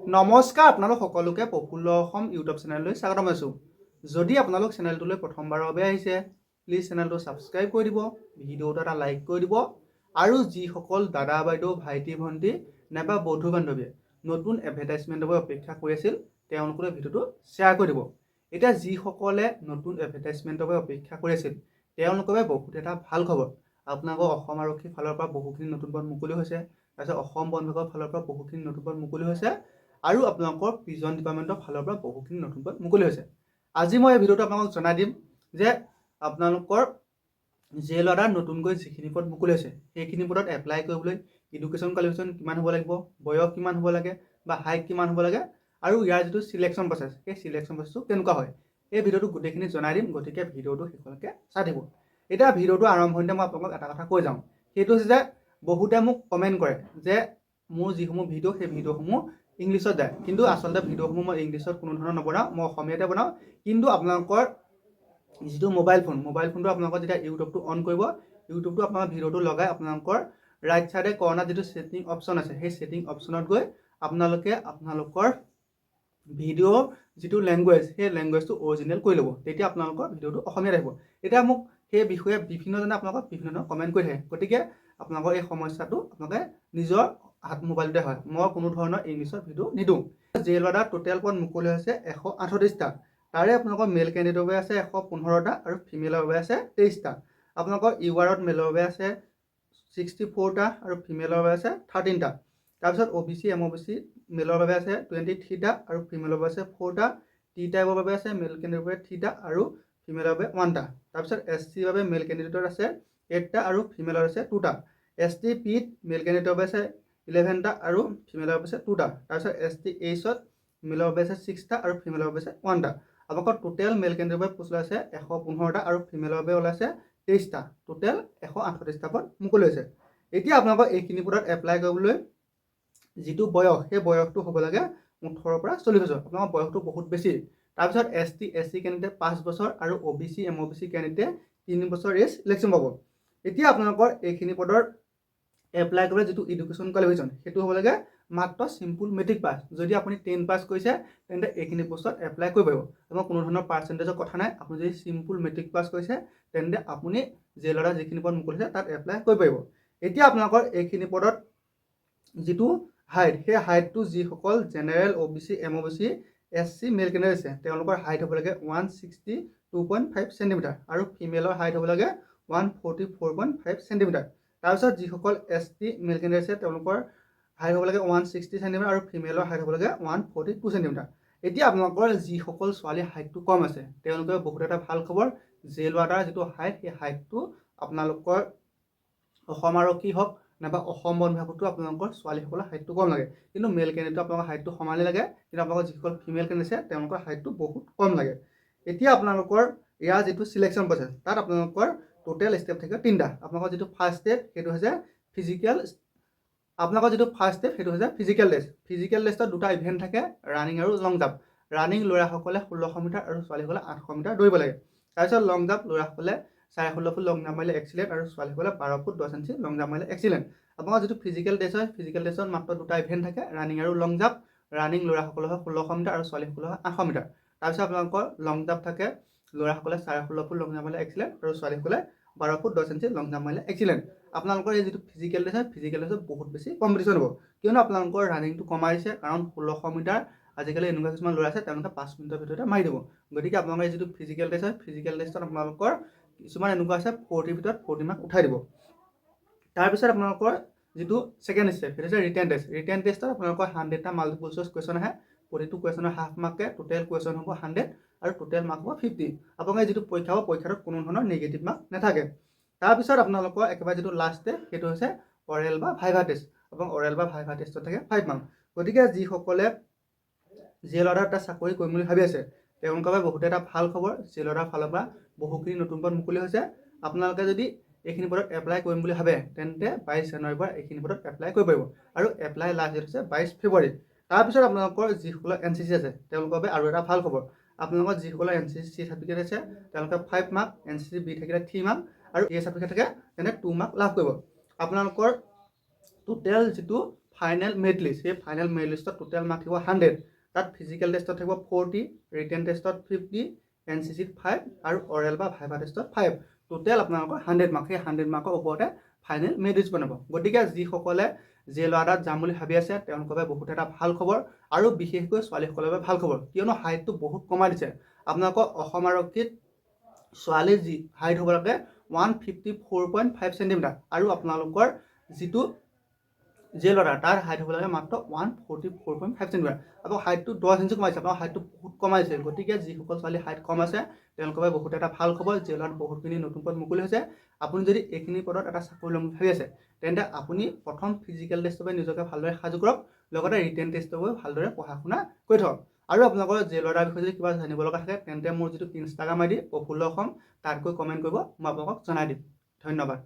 নমস্কাৰ আপোনালোক সকলোকে প্ৰফুল্ল অসম ইউটিউব চেনেললৈ স্বাগতম জনাইছোঁ যদি আপোনালোক চেনেলটোলৈ প্ৰথমবাৰৰ বাবে আহিছে প্লিজ চেনেলটো ছাবস্ক্ৰাইব কৰি দিব ভিডিঅ'টো এটা লাইক কৰি দিব আৰু যিসকল দাদা বাইদেউ ভাইটি ভণ্টি নাইবা বন্ধু বান্ধৱীয়ে নতুন এডভাৰটাইজমেণ্টৰ বাবে অপেক্ষা কৰি আছিল তেওঁলোকলৈ ভিডিঅ'টো শ্বেয়াৰ কৰি দিব। এতিয়া যিসকলে নতুন এডভাৰটাইজমেণ্টৰ বাবে অপেক্ষা কৰি আছিল তেওঁলোকৰ বাবে বহুত এটা ভাল খবৰ। আপোনালোকৰ অসম আৰক্ষীৰ ফালৰ পৰা বহুখিনি নতুন পদ মুকলি হৈছে তাৰপিছত অসম বন বিভাগৰ ফালৰ পৰা বহুখিনি নতুন পদ মুকলি হৈছে আৰু আপোনালোকৰ প্ৰিজন ডিপাৰ্টমেণ্টৰ ফালৰ পৰা বহুখিনি নতুন পদ মুকলি হৈছে। আজি মই এই ভিডিঅ'টো আপোনালোকক জনাই দিম যে আপোনালোকৰ জেল অৰ্ডাৰ নতুনকৈ যিখিনি পদ মুকলি হৈছে সেইখিনি পদত এপ্লাই কৰিবলৈ এডুকেশ্যন কোৱালিফিকেশ্যন কিমান হ'ব লাগিব বয়স কিমান হ'ব লাগে বা হাইট কিমান হ'ব লাগে আৰু ইয়াৰ যিটো চিলেকশ্যন প্ৰচেছ সেই চিলেকশ্যন প্ৰচেছটো কেনেকুৱা হয় এই ভিডিঅ'টো গোটেইখিনি জনাই দিম গতিকে ভিডিঅ'টো শেষলৈকে চাই দিব এতিয়া ভিডিঅ'টো আৰম্ভণিতে মই আপোনালোকক এটা কথা কৈ যাওঁ সেইটো হৈছে যে বহুতে মোক কমেণ্ট কৰে যে মোৰ যিসমূহ ভিডিঅ' সেই ভিডিঅ'সমূহ ইংলিছত যায় কিন্তু আচলতে ভিডিঅ'সমূহ মই ইংলিছত কোনো ধৰণৰ নবনাওঁ মই অসমীয়াতে বনাওঁ। কিন্তু আপোনালোকৰ যিটো মোবাইল ফোন মোবাইল ফোনটো আপোনালোকৰ যেতিয়া ইউটিউবটো অন কৰিব ইউটিউবটো আপোনাৰ ভিডিঅ'টো লগাই আপোনালোকৰ ৰাইট চাইডে কৰ্ণাৰ যিটো ছেটিং অপশ্যন আছে সেই ছেটিং অপশ্যনত গৈ আপোনালোকে আপোনালোকৰ ভিডিঅ'ৰ যিটো লেংগুৱেজ সেই লেংগুৱেজটো অৰিজিনেল কৰি ল'ব। তেতিয়া আপোনালোকৰ ভিডিঅ'টো অসমীয়াত আহিব। এতিয়া মোক সেই বিষয়ে বিভিন্নজনে আপোনালোকক বিভিন্ন ধৰণৰ কমেণ্ট কৰি থাকে। গতিকে আপোনালোকৰ এই সমস্যাটো আপোনালোকে নিজৰ হাত মোবাইলতে হয়। মই কোনো ধৰণৰ ইংলিছত ভিডিঅ' নিদিওঁ। জেল অৰ্ডাৰ টোটেল পদ মুকলি হৈছে এশ আঠত্ৰিছটা তাৰে আপোনালোকৰ মেল কেণ্ডিডেটৰ বাবে আছে এশ পোন্ধৰটা আৰু ফিমেলৰ বাবে আছে তেইছটা আপোনালোকৰ ইউ আৰত মেলৰ বাবে আছে ছিক্সটি ফ'ৰটা আৰু ফিমেলৰ বাবে আছে থাৰ্টিনটা তাৰপিছত O' B C M O' B C মেলৰ বাবে আছে টুৱেণ্টি থ্ৰীটা আৰু ফিমেলৰ বাবে আছে ফ'ৰটা টি টাইপৰ বাবে আছে মেল কেণ্ডিডেটৰ বাবে থ্ৰীটা আৰু ফিমেলৰ বাবে ওৱানটা তাৰপিছত এছ চিৰ বাবে মেল কেণ্ডিডেটৰ আছে এইটটা আৰু ফিমেলৰ আছে টুটা এছ টি পিত মেল কেণ্ডিডেটৰ বাবে আছে ইলেভেনটা আৰু ফিমেলৰ আছে টুটা তাৰপিছত এছ টি এইচত মেলৰ আছে ছিক্সটা আৰু ফিমেলৰ আছে ওৱানটা আপোনালোকৰ টোটেল মেল কেণ্ডিডেটৰ বাবে পোষ্ট ওলাইছে এশ পোন্ধৰটা আৰু ফিমেলৰ বাবে ওলাইছে তেইছটা টোটেল এশ আঠত্ৰিছটা পদ মুকলি হৈছে এতিয়া আপোনালোকৰ এইখিনি পদত এপ্লাই কৰিবলৈ যিটো বয়স, সেই বয়সটো হ'ব লাগে ওঠৰৰ পৰা চল্লিছ বছৰ। আপোনালোকৰ বয়সটো বহুত বেছি। তাৰপিছত এছ টি এছ চি কেণ্ডিডেট পাঁচ বছৰ আৰু O' B C M O' B C candidate তিনি বছৰ এজ ইলেকশ্যন পাব এতিয়া আপোনালোকৰ এইখিনি পদৰ এপ্লাই কৰিবলৈ যিটো এডুকেশ্যন কোৱালিফিকেশ্যন সেইটো হ'ব লাগে মাত্ৰ চিম্পুল মেট্ৰিক পাছ যদি আপুনি টেন পাছ কৰিছে তেন্তে এইখিনি পোষ্টত এপ্লাই কৰিব পাৰিব। আপোনাৰ কোনো ধৰণৰ পাৰ্চেণ্টেজৰ কথা নাই। আপুনি যদি চিম্পুল মেট্ৰিক পাছ কৰিছে তেন্তে আপুনি জেলৰা যিখিনি পদ মুকলি তাত এপ্লাই কৰিব পাৰিব। এতিয়া আপোনালোকৰ এইখিনি পদত যিটো হাইট সেই হাইটটো যিসকল general O' B C M O' B C S C male candidate আছে তেওঁলোকৰ হাইট হ'ব লাগে one sixty two point five centimetre আৰু ফিমেলৰ হাইট হ'ব লাগে one forty four point five centimetre তাৰপিছত যিসকল এছ টি মেল কেণ্ডেডেট আছে তেওঁলোকৰ হাইট হ'ব লাগে ওৱান ছিক্সটি চেণ্টিমিটাৰ আৰু ফিমেলৰ হাইট হ'ব লাগে ওৱান ফৰ্টি টু চেণ্টিমিটাৰ এতিয়া আপোনালোকৰ যিসকল ছোৱালীৰ হাইটটো কম আছে তেওঁলোকে বহুত এটা ভাল খবৰ জেল ৱাটাৰ যিটো হাইট সেই হাইটটো আপোনালোকৰ অসম আৰক্ষী হওক নাইবা অসম বন বিভাগতো আপোনালোকৰ ছোৱালীসকলৰ হাইটটো কম লাগে। কিন্তু মেল কেণ্ডিডেটৰ আপোনালোকৰ হাইটটো সমানেই লাগে কিন্তু আপোনালোকৰ যিসকল ফিমেল কেণ্ডিডেট আছে তেওঁলোকৰ হাইটটো বহুত কম লাগে। এতিয়া আপোনালোকৰ ইয়াৰ যিটো চিলেকশ্যন প্ৰচেছ তাত আপোনালোকৰ টোটেল ষ্টেপ থাকে তিনিটা। আপোনালোকৰ যিটো ফাৰ্ষ্ট ষ্টেপ সেইটো হৈছে ফিজিকেল আপোনালোকৰ যিটো ফাৰ্ষ্ট ষ্টেপ সেইটো হৈছে ফিজিকেল টেষ্ট ফিজিকেল টেষ্টত দুটা ইভেণ্ট থাকে ৰানিং আৰু লং জাম্প ৰানিং ল'ৰাসকলে ষোল্লশ মিটাৰ আৰু ছোৱালীসকলে আঠশ মিটাৰ দৌৰিব লাগে। তাৰপিছত লং জাম্প ল'ৰাসকলে চাৰে ষোল্ল ফুট লং জাম্প মাৰিলে এক্সিলেণ্ট আৰু ছোৱালীসকলে বাৰ ফুট দহ ইঞ্চি লং জাম্প মাৰিলে এক্সিলেণ্ট আপোনালোকৰ যিটো ফিজিকেল টেষ্ট হয় ফিজিকেল টেষ্টত মাত্ৰ দুটা ইভেণ্ট থাকে ৰানিং আৰু লং জাম্প ৰানিং ল'ৰাসকলৰ হয় ষোল্লশ মিটাৰ আৰু ছোৱালীসকলৰ হয় আঠশ মিটাৰ। তাৰপিছত আপোনালোকৰ লং জাম্প থাকে ল'ৰাসকলে চাৰে ষোল্ল ফুট লং জাম্প মাৰিলে এক্সিলেণ্ট আৰু ছোৱালীসকলে বাৰ ফুট দহ ইঞ্চি লং জাম্প মাৰিলে এক্সিলেণ্ট আপোনালোকৰ এই যিটো ফিজিকেল টেষ্ট হয় ফিজিকেল টেষ্টত বহুত বেছি কম্পিটিশ্যন হ'ব। কিয়নো আপোনালোকৰ ৰানিংটো কমাই দিছে, কাৰণ ষোল্লশ মিটাৰ আজিকালি এনেকুৱা কিছুমান ল'ৰা আছে, তেওঁলোকে পাঁচ মিনিটৰ ভিতৰতে মাৰি দিব। গতিকে আপোনালোকৰ যিটো ফিজিকেল টেষ্ট হয় ফিজিকেল টেষ্টত আপোনালোকৰ কিছুমান এনেকুৱা আছে ফৰ্টিৰ ভিতৰত ফৰ্টি মাৰ্ক উঠাই দিব। তাৰপিছত আপোনালোকৰ যিটো ছেকেণ্ড ষ্টেপ সেইটো হৈছে ৰিটেন টেষ্ট ৰিটেন টেষ্টত আপোনালোকৰ হাণ্ড্ৰেডটা মাল্টিপল চইচ কুৱেশ্যন আহে। প্ৰতিটো কুৱেশ্যনৰ হাফ মাৰ্কে টোটেল কুৱেশ্যন হ'ব হাণ্ড্ৰেড আৰু টোটেল মাৰ্ক হ'ব ফিফটি আপোনালোকে যিটো পৰীক্ষা হ'ব, পৰীক্ষাটোত কোনো ধৰণৰ নিগেটিভ মাৰ্ক নাথাকে। তাৰপিছত আপোনালোকৰ একেবাৰে যিটো লাষ্ট ষ্টেপ সেইটো হৈছে অৰেল বা ভাইভা টেষ্ট আপোনালোকৰ অৰেল বা ভাইভা টেষ্টত থাকে ফাইভ মাৰ্ক গতিকে যিসকলে জেল অৰ্ডাৰ এটা চাকৰি কৰিম বুলি ভাবি আছে, তেওঁলোকৰ বাবে বহুতে এটা ভালো খবৰ। জেল অৰ্ডাৰ ফালৰ পৰা বহুখিনি নতুন পদ মুকলি হৈছে। আপোনালোকে যদি এইখিনি পদত এপ্লাই কৰিম বুলি ভাবে, তেন্তে বাইছ জানুৱাৰীৰ পৰা এইখিনি পদত এপ্লাই কৰিব পাৰিব। আৰু এপ্লাই লাষ্ট ডেট হৈছে বাইছ ফেব্ৰুৱাৰী। তাৰপিছত আপোনালোকৰ যিসকলৰ এন চি চি আছে, তেওঁলোকৰ বাবে আৰু এটা ভালো খবৰ। আপোনালোকৰ যিসকলৰ এন চি চি চাৰ্টিফিকেট আছে, তেওঁলোকে five mark N C C B থাকিলে থ্ৰী মাৰ্ক আৰু এ চাৰ্টিফিকেট থাকে তেন্তে টু মাৰ্ক লাভ কৰিব। আপোনালোকৰ টোটেল যিটো ফাইনেল মেৰিট লিষ্ট সেই ফাইনেল মেৰিট লিষ্টত টোটেল মাৰ্ক থাকিব হাণ্ড্ৰেড তাত ফিজিকেল টেষ্টত থাকিব ফৰ্টি ৰিটেন টেষ্টত ফিফটি এন চি চিত ফাইভ আৰু অৰেল বা ভাইভা টেষ্টত ফাইভ টোটেল আপোনালোকৰ হাণ্ড্ৰেড মাৰ্ক সেই হাণ্ড্ৰেড মাৰ্কৰ ওপৰতে ফাইনেল মেৰিজ বনাব। গতিকে যিসকলে জে ল'ৰাটাত যাম বুলি ভাবি আছে, তেওঁলোকৰ বাবে বহুত এটা ভালো খবৰ আৰু বিশেষকৈ ছোৱালীসকলৰ বাবে ভালো খবৰ। কিয়নো হাইটটো বহুত কমাই দিছে। আপোনালোকৰ অসম আৰক্ষীত ছোৱালী যি হাইট হ'ব লাগে one fifty four point five centimetre আৰু আপোনালোকৰ যিটো জে ল'ৰা তাৰ হাইট হ'ব লাগে মাত্ৰ one forty four point five centimetre আকৌ হাইটটো দহ ইঞ্চি কমাইছে, আপোনাৰ হাইটটো বহুত কমাইছে। গতিকে যিসকল ছোৱালী হাইট কম আছে, তেওঁলোকৰ বাবে বহুত এটা ভালো খবৰ জে ল'ৰাত বহুতখিনি নতুন পদ মুকলি হৈছে। আপুনি যদি এইখিনি পদত এটা চাকৰি ল'ম বুলি ভাবি আছে, তেন্তে আপুনি প্ৰথম ফিজিকেল টেষ্টৰ বাবে নিজকে ভালদৰে সাজু কৰক, লগতে ৰিটেন টেষ্টৰ বাবে ভালদৰে পঢ়া শুনা কৰি থওক। আৰু আপোনালোকৰ জে ল'ৰাৰ বিষয়ে যদি কিবা জানিব লগা থাকে, তেন্তে মোৰ যিটো Instagram I D Praphulla Asom তাত গৈ কমেণ্ট কৰিব, মই আপোনালোকক জনাই দিম। ধন্যবাদ।